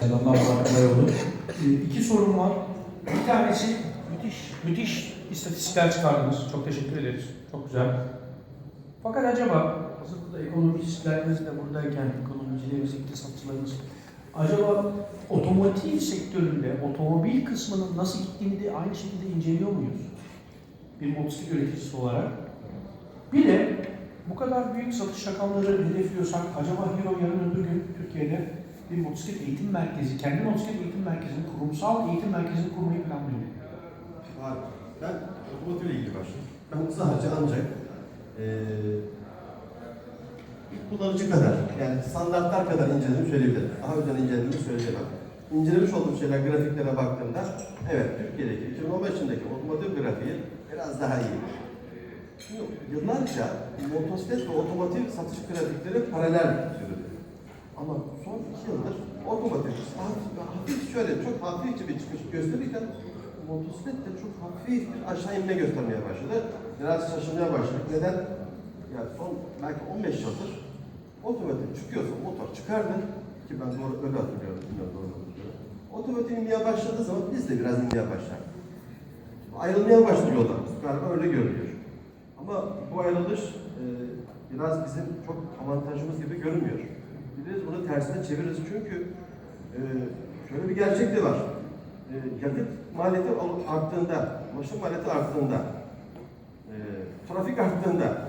Selamlar Murat Kayaoğlu. Ee, İki sorum var. Bir tanesi müthiş, müthiş istatistikler çıkardınız. Çok teşekkür ederiz. Çok güzel. Fakat acaba hazır burada ekonomistlerimiz de buradayken, ekonomicilerimiz, iktisatçılarımız acaba otomotiv sektöründe otomobil kısmının nasıl gittiğini de aynı şekilde inceliyor muyuz? Bir motosiklet üreticisi olarak. Bir de bu kadar büyük satış rakamları hedefliyorsak acaba Hero yarın öbür gün Türkiye'de bir motosiklet eğitim merkezi, kendi motosiklet eğitim merkezini, kurumsal eğitim merkezini kurmayı planlıyor. Var. Ben otomotivle ilgili başlayayım. Ben sadece ancak eee bir kullanıcı kadar, yani standartlar kadar inceledim söyleyebilirim. Daha özel incelediğimi söyleyemem. İncelemiş olduğum şeyler grafiklere baktığımda, evet Türkiye'deki 2015 yılındaki otomotiv grafiği biraz daha iyi. Şimdi yıllarca motosiklet ve otomotiv satış grafikleri paralel yürüdü. Ama son iki yıldır otomotiv hafif, şöyle çok hafifçe bir çıkış gösterirken motosiklet de çok hafif bir aşağı inme göstermeye başladı. Biraz şaşırmaya başladık. Neden? Yani son belki 15 yıldır otomotiv çıkıyorsa motor çıkardı ki ben doğru öyle hatırlıyorum. Bilmiyorum doğru. Otomotiv inmeye başladığı zaman biz de biraz inmeye başladık. Ayrılmaya başlıyor yollarımız. Galiba öyle görünüyor. Ama bu ayrılış e, biraz bizim çok avantajımız gibi görünmüyor. Biliriz bunu tersine çeviririz çünkü e, şöyle bir gerçek de var. E, yakıt maliyeti al- arttığında, ulaşım maliyeti arttığında, e, trafik arttığında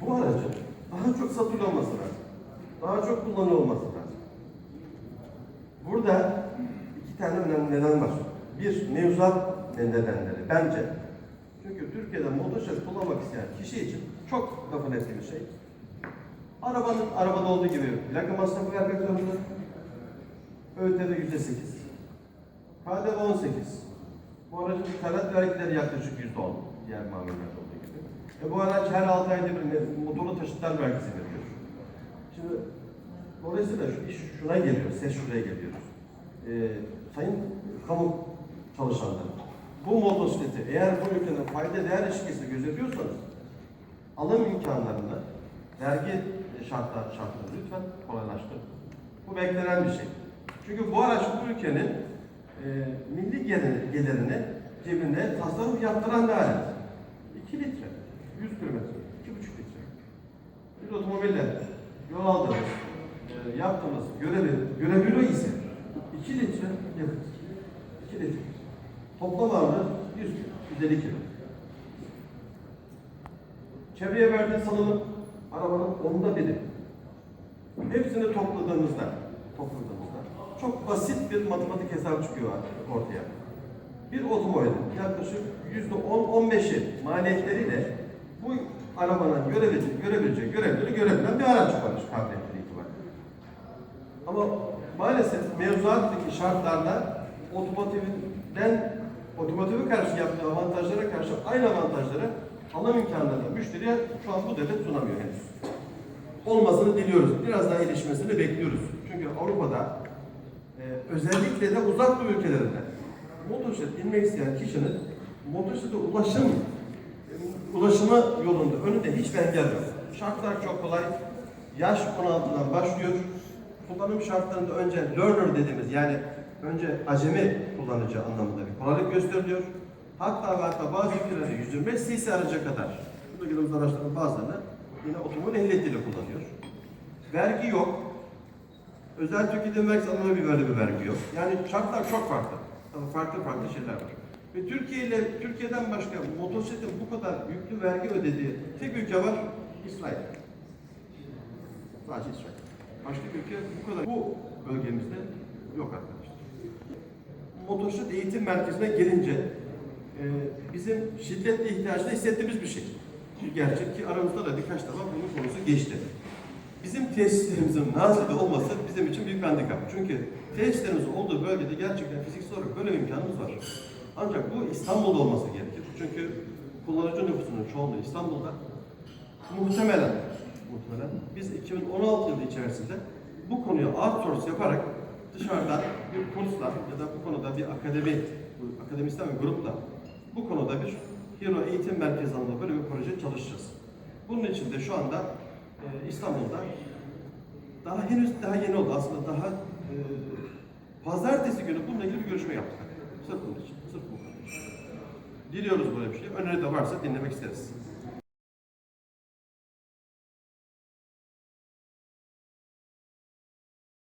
bu aracın daha çok satılıyor olması lazım. Daha çok kullanılıyor olması lazım. Burada iki tane önemli neden var. Bir, mevzuat nedenleri bence. Çünkü Türkiye'de motosiklet kullanmak isteyen kişi için çok lafın ettiği bir şey. Arabanın arabada olduğu gibi plaka masrafı vermek zorunda. ÖTV yüzde sekiz. KDV 18. Bu aracın ithalat vergileri yaklaşık yüzde on. Diğer mamullerde olduğu gibi. E bu araç her 6 ayda bir motorlu taşıtlar vergisi veriyor. Şimdi dolayısıyla şu iş şuna geliyor, ses şuraya geliyor. E, sayın kamu çalışanları, bu motosikleti eğer bu ülkenin fayda değer ilişkisini gözetiyorsanız alım imkanlarını vergi şartlar şartları lütfen kolaylaştırın. Bu beklenen bir şey. Çünkü bu araç bu ülkenin e, milli gelir- gelirini cebinde tasarruf yaptıran bir alet. 2 litre, 100 kilometre, 2,5 litre. Bir otomobille yol aldığımız, e, yaptığımız görevi, görebiliyor ise 2 litre yakıt. 2 litre. Toplam ağırlığı 100 kilo, 150 kilo. Çevreye verdiği salınım arabanın onda biri. Hepsini topladığımızda, topladığımızda çok basit bir matematik hesabı çıkıyor ortaya. Bir otomobilin yaklaşık yüzde 10-15'i maliyetleriyle bu arabanın görebileceği, görebileceği görevleri görebilen bir araç varmış kabiliyetleri itibariyle. Ama maalesef mevzuattaki şartlarla otomotivden otomotive karşı yaptığı avantajlara karşı aynı avantajları alım imkanlarını müşteriye şu an bu devlet sunamıyor henüz. Olmasını diliyoruz. Biraz daha gelişmesini bekliyoruz. Çünkü Avrupa'da e, özellikle de uzak doğu ülkelerinde motosiklet binmek isteyen kişinin motosiklete ulaşım ulaşımı yolunda önünde hiçbir engel yok. Şartlar çok kolay. Yaş 16'dan başlıyor. Kullanım şartlarında önce learner dediğimiz yani önce acemi kullanıcı anlamında bir kolaylık gösteriliyor. Hatta ve hatta bazı ülkelerde 125 cc araca kadar burada günümüzde araçların bazılarını yine otomobil ehliyetiyle kullanıyor. Vergi yok. Özel tüketim vergisi alımına bir böyle bir vergi yok. Yani şartlar çok farklı. Tabii farklı farklı şeyler var. Ve Türkiye ile Türkiye'den başka motosikletin bu kadar yüklü vergi ödediği tek ülke var İsrail. Sadece İsrail. Başka bir ülke bu kadar bu bölgemizde yok arkadaşlar. Motosiklet eğitim merkezine gelince e, bizim şiddetle ihtiyacını hissettiğimiz bir şey. Bir gerçek ki aramızda da birkaç defa bunun konusu geçti. Bizim tesislerimizin Nazilli'de olması bizim için büyük bir handikap. Çünkü tesislerimizin olduğu bölgede gerçekten fiziksel olarak böyle bir imkanımız var. Ancak bu İstanbul'da olması gerekir. Çünkü kullanıcı nüfusunun çoğunluğu İstanbul'da. Muhtemelen, muhtemelen biz 2016 yılı içerisinde bu konuyu outsource yaparak dışarıdan bir kursla ya da bu konuda bir akademi, akademisyen ve grupla bu konuda bir Hero Eğitim Merkezi adında böyle bir proje çalışacağız. Bunun için de şu anda e, İstanbul'da daha henüz daha yeni oldu aslında daha e, Pazartesi günü bununla ilgili bir görüşme yaptık. Sırf bunun için. Sırf bu. Diliyoruz böyle bir şey. Önüne de varsa dinlemek isteriz.